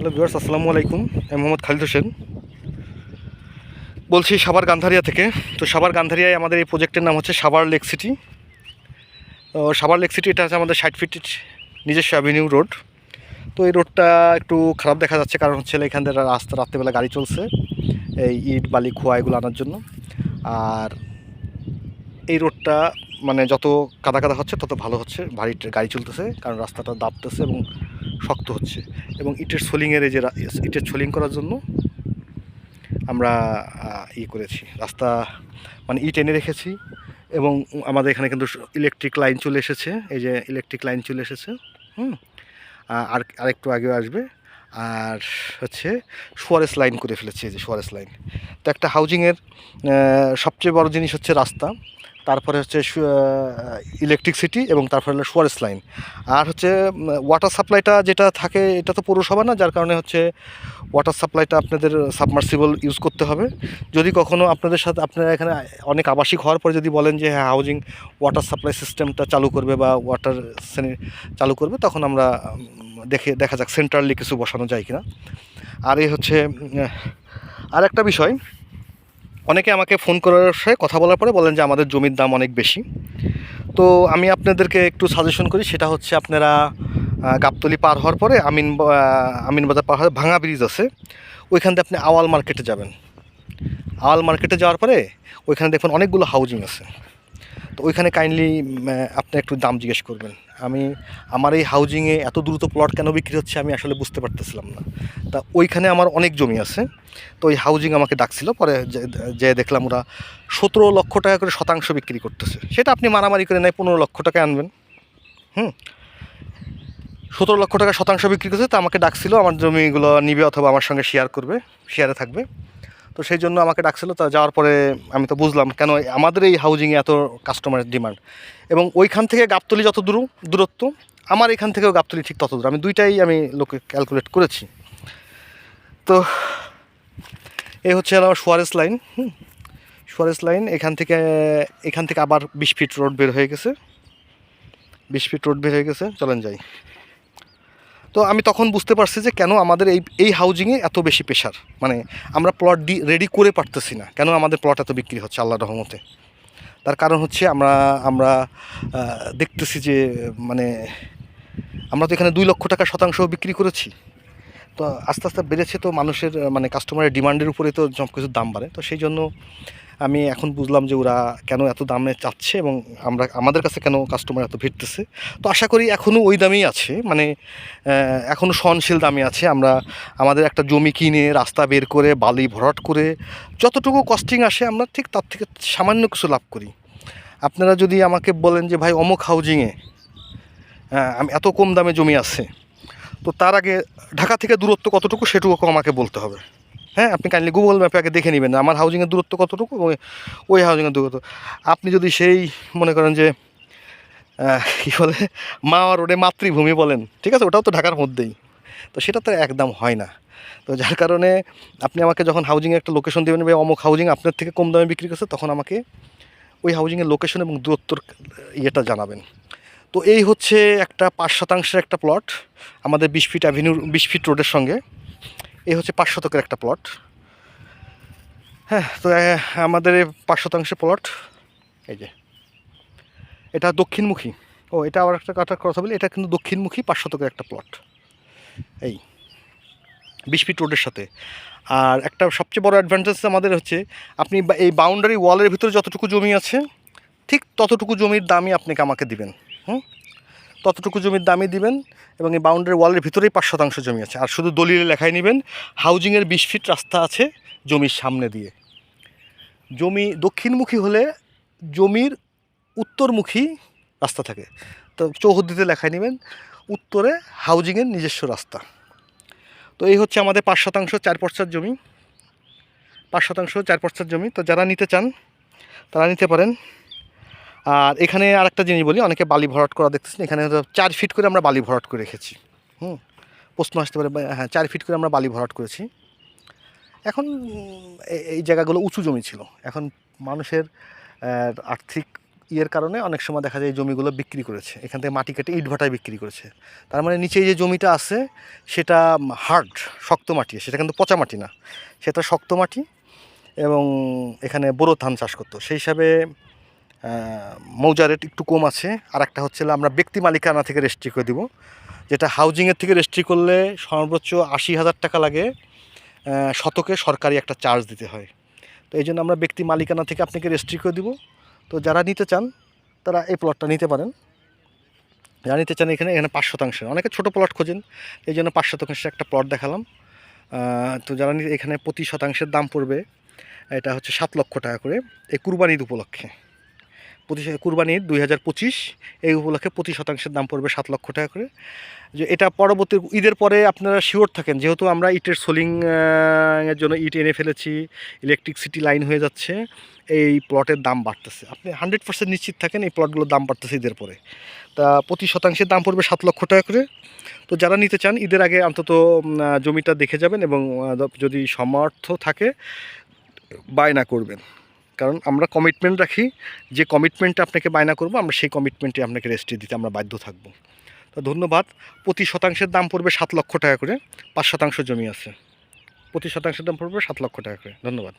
Hello viewers, আসসালামু আলাইকুম। আমি মোহাম্মদ খালিদ হোসেন। বলছি সাবার গান্ধারিয়া থেকে। তো সাবার গান্ধারিয়ায় আমাদের এই প্রজেক্টের নাম হচ্ছে সাবার লেক সিটি। তো সাভার লেক সিটি, এটা হচ্ছে আমাদের ষাট ফিট নিজস্ব অ্যাভিনিউ রোড তো এই রোডটা একটু খারাপ দেখা যাচ্ছে, কারণ হচ্ছে এখান থেকে রাস্তা, রাত্রেবেলা গাড়ি চলছে, এই ইট, বালি, খোয়া এগুলো আনার জন্য। আর এই রোডটা মানে যত কাদা কাদা হচ্ছে, তত ভালো হচ্ছে, ভারী গাড়ি চলতেছে, কারণ রাস্তাটা দাপতেছে এবং শক্ত হচ্ছে এবং ইটের সোলিংয়ের এই যে ইটের সোলিং করার জন্য আমরা ই করেছি, রাস্তা মানে ইট এনে রেখেছি এবং আমাদের এখানে কিন্তু ইলেকট্রিক লাইন চলে এসেছে, এই যে ইলেকট্রিক লাইন চলে এসেছে, হুম? আর আরেকটু আগেও আসবে, আর হচ্ছে সোয়ারেস লাইন করে ফেলেছি এই যে সোয়ারেস লাইন তো একটা হাউজিংয়ের সবচেয়ে বড় জিনিস হচ্ছে রাস্তা। তারপরে হচ্ছে ইলেকট্রিসিটি এবং তারপরে হলো সোয়ারেস লাইন আর হচ্ছে ওয়াটার সাপ্লাইটা যেটা থাকে, এটা তো পৌরসভা না, যার কারণে হচ্ছে ওয়াটার সাপ্লাইটা আপনাদের সাবমার্সিবল ইউজ করতে হবে। যদি কখনো আপনাদের সাথে, আপনারা এখানে অনেক আবাসিক হওয়ার পরে যদি বলেন যে হ্যাঁ হাউজিং ওয়াটার সাপ্লাই সিস্টেমটা চালু করবে বা ওয়াটার চালু করবে, তখন আমরা দেখে, দেখা যাক সেন্ট্রালি কিছু বসানো যায় কিনা। আর এই হচ্ছে আর একটা বিষয় অনেকে আমাকে ফোন করার সাথে কথা বলার পরে বলেন যে আমাদের জমির দাম অনেক বেশি। তো আমি আপনাদেরকে একটু সাজেশন করি, সেটা হচ্ছে আপনারা গাবতলি পার হওয়ার পরে আমিন আমিনবাজার আমিন বাজার পার হওয়ার ভাঙা ব্রিজ আছে, ওইখান থেকে আপনি আওয়াল মার্কেটে যাবেন। আওয়াল মার্কেটে যাওয়ার পরে ওইখানে দেখুন অনেকগুলো হাউজিং আছে। তো ওইখানে কাইন্ডলি আপনি একটু দাম জিজ্ঞেস করবেন। আমি, আমার এই হাউজিংয়ে এত দ্রুত প্লট কেন বিক্রি হচ্ছে আমি আসলে বুঝতে পারতেছিলাম না। তা ওইখানে আমার অনেক জমি আছে, তো ওই হাউজিং আমাকে ডাকছিল, পরে যে- দেখলাম ওরা সতেরো লক্ষ টাকা করে শতাংশ বিক্রি করতেছে। সেটা আপনি মারামারি করে নেয়, পনেরো লক্ষ টাকা আনবেন। হুম? সতেরো লক্ষ টাকা শতাংশ বিক্রি করছে, তো আমাকে ডাকছিল, আমার জমিগুলো নিবে অথবা আমার সঙ্গে শেয়ার করবে শেয়ারে থাকবে। তো সেই জন্য আমাকে ডাকছিল, তা যাওয়ার পরে আমি তো বুঝলাম কেন আমাদের এই হাউজিংয়ে এত কাস্টমারের ডিমান্ড এবং ওইখান থেকে গাবতলি যত দূর, দূরত্ব, আমার এখান থেকেও গাবতলি ঠিক তত দূর। আমি দুইটাই আমি লোকে ক্যালকুলেট করেছি। তো এই হচ্ছে আমার সোয়ারেস লাইন সোয়ারেস লাইন এখান থেকে এখান থেকে আবার বিশ ফিট রোড বের হয়ে গেছে। বিশ ফিট রোড বের হয়ে গেছে, চলেন যাই। তো আমি তখন বুঝতে পারছি যে কেন আমাদের এই এই হাউজিংয়ে এত বেশি প্রেশার মানে আমরা প্লট ডি রেডি করে পারতেছি না কেন আমাদের প্লট এত বিক্রি হচ্ছে আল্লাহ রহমতে। তার কারণ হচ্ছে আমরা আমরা দেখতেছি যে মানে আমরা তো এখানে দুই লক্ষ টাকা শতাংশ বিক্রি করেছি। তো আস্তে আস্তে বেড়েছে তো মানুষের মানে কাস্টমারের ডিমান্ডের উপরে তো সব কিছুর দাম বাড়ে। তো সেই জন্য আমি এখন বুঝলাম যে ওরা কেন এত দামে চাচ্ছে এবং আমরা, আমাদের কাছে কেন কাস্টমার এত ভিড়তেছে। তো আশা করি এখনও ওই দামেই আছে। মানে এখনও সহনশীল দামে আছে। আমরা আমাদের একটা জমি কিনে রাস্তা বের করে, বালি ভরাট করে যতটুকু কস্টিং আসে আমরা ঠিক তার থেকে সামান্য কিছু লাভ করি। আপনারা যদি আমাকে বলেন যে, ভাই, অমুক হাউজিংয়ে আমি এত কম দামে জমি আছে। তো তার আগে ঢাকা থেকে দূরত্ব কতটুকু সেটুকু আমাকে বলতে হবে। হ্যাঁ আপনি কাইন্ডলি গুগল ম্যাপে আগে দেখে নেবেন। আমার হাউজিংয়ের দূরত্ব কতটুকু এবং ওই হাউজিংয়ের দূরত্ব। আপনি যদি সেই মনে করেন যে কী বলে, মা রোডে মাতৃভূমি বলেন, ঠিক আছে, ওটাও তো ঢাকার মধ্যেই। তো সেটা তো একদম হয় না। তো যার কারণে আপনি আমাকে যখন হাউজিংয়ে একটা লোকেশন দেবেন বা অমুক হাউজিং আপনার থেকে কম দামে বিক্রি করছে, তখন আমাকে ওই হাউজিংয়ের লোকেশন এবং দূরত্বর ইয়েটা জানাবেন। তো এই হচ্ছে একটা পাঁচ শতাংশের একটা প্লট আমাদের বিশ ফিট অ্যাভিনিউ বিশ ফিট রোডের সঙ্গে। এই হচ্ছে পাঁচ শতকের একটা প্লট হ্যাঁ তো আমাদের পাঁচ শতাংশের প্লট এই যে, এটা দক্ষিণমুখী। ও, এটা আবার একটা কথা কথা বলি, এটা কিন্তু দক্ষিণমুখী পাঁচ শতকের একটা প্লট এই, বিশ ফিট রোডের সাথে। আর একটা সবচেয়ে বড় অ্যাডভান্টেজ আমাদের হচ্ছে, আপনি এই বাউন্ডারি ওয়ালের ভিতরে যতটুকু জমি আছে, ঠিক ততটুকু জমির দামই আপনাকে আমাকে দিবেন। হুম? ততটুকু জমির দামই দিবেন এবং এই বাউন্ডারি ওয়ালের ভিতরেই পাঁচ শতাংশ জমি আছে। আর শুধু দলিলে লেখাই নেবেন হাউজিংয়ের বিশ ফিট রাস্তা আছে জমির সামনে দিয়ে। জমি দক্ষিণমুখী হলে জমির উত্তরমুখী রাস্তা থাকে। তো চৌহদ্দিতে লেখায় নেবেন, উত্তরে হাউজিংয়ের নিজস্ব রাস্তা। তো এই হচ্ছে আমাদের পাঁচ শতাংশ, চার পর্চার জমি। পাঁচ শতাংশ, চার পর্চার জমি। তো যারা নিতে চান, তারা নিতে পারেন। আর এখানে আর একটা জিনিস বলি, অনেকে বালি ভরাট করা দেখতেছেন, এখানে চার ফিট করে আমরা বালি ভরাট করে রেখেছি। হুম, প্রশ্ন আসতে পারে হ্যাঁ চার ফিট করে আমরা বালি ভরাট করেছি। এখন এই জায়গাগুলো উঁচু জমি ছিল। এখন মানুষের আর্থিক ইয়ের কারণে অনেক সময় দেখা যায় এই জমিগুলো বিক্রি করেছে। এখান থেকে মাটি কেটে ইট ভাটায় বিক্রি করেছে। তার মানে নিচে যে জমিটা আছে, সেটা হার্ড, শক্ত মাটি, সেটা কিন্তু পচা মাটি না। সেটা শক্ত মাটি এবং এখানে বোরো ধান চাষ করতো। সেই হিসাবে মৌজা রেট একটু কম আছে। আর একটা হচ্ছে আমরা ব্যক্তি মালিকানা থেকে রেজিস্ট্রি করে দিব। যেটা হাউজিংয়ের থেকে রেজিস্ট্রি করলে সর্বোচ্চ আশি হাজার টাকা লাগে শতকে সরকারি একটা চার্জ দিতে হয়। তো এই জন্য আমরা ব্যক্তি মালিকানা থেকে আপনাকে রেজিস্ট্রি করে দিব। তো যারা নিতে চান, তারা এই প্লটটা নিতে পারেন। যারা নিতে চান, এখানে এখানে পাঁচ শতাংশের অনেকে ছোটো প্লট খোঁজেন, এই জন্য পাঁচ শতাংশের একটা প্লট দেখালাম। তো যারা এখানে প্রতি শতাংশের দাম পড়বে, এটা হচ্ছে সাত লক্ষ টাকা করে। এই কুরবানির উপলক্ষে। প্রতি কুরবানির দুই হাজার পঁচিশ, এই উপলক্ষে প্রতি শতাংশের দাম পড়বে সাত লক্ষ টাকা করে। যে এটা পরবর্তী ঈদের পরে আপনারা শিওর থাকেন, যেহেতু আমরা ইটের সোলিং এর জন্য ইট এনে ফেলেছি ইলেকট্রিসিটি লাইন হয়ে যাচ্ছে, এই প্লটের দাম বাড়তেছে। আপনি হান্ড্রেড পার্সেন্ট নিশ্চিত থাকেন এই প্লটগুলোর দাম বাড়তেছে ঈদের পরে। তা প্রতি শতাংশের দাম পড়বে সাত লক্ষ টাকা করে। তো যারা নিতে চান, ঈদের আগে অন্তত জমিটা দেখে যাবেন এবং যদি সমর্থ থাকে বায়না করবেন। কারণ আমরা কমিটমেন্ট রাখি, যে কমিটমেন্টটা আপনাকে বায়না করব, আমরা সেই কমিটমেন্টে আপনাকে রেস্টে দিতে আমরা বাধ্য থাকব। তো ধন্যবাদ। প্রতি শতাংশের দাম পড়বে সাত লক্ষ টাকা করে, পাঁচ শতাংশ জমি আছে। প্রতি শতাংশের দাম পড়বে সাত লক্ষ টাকা করে। ধন্যবাদ।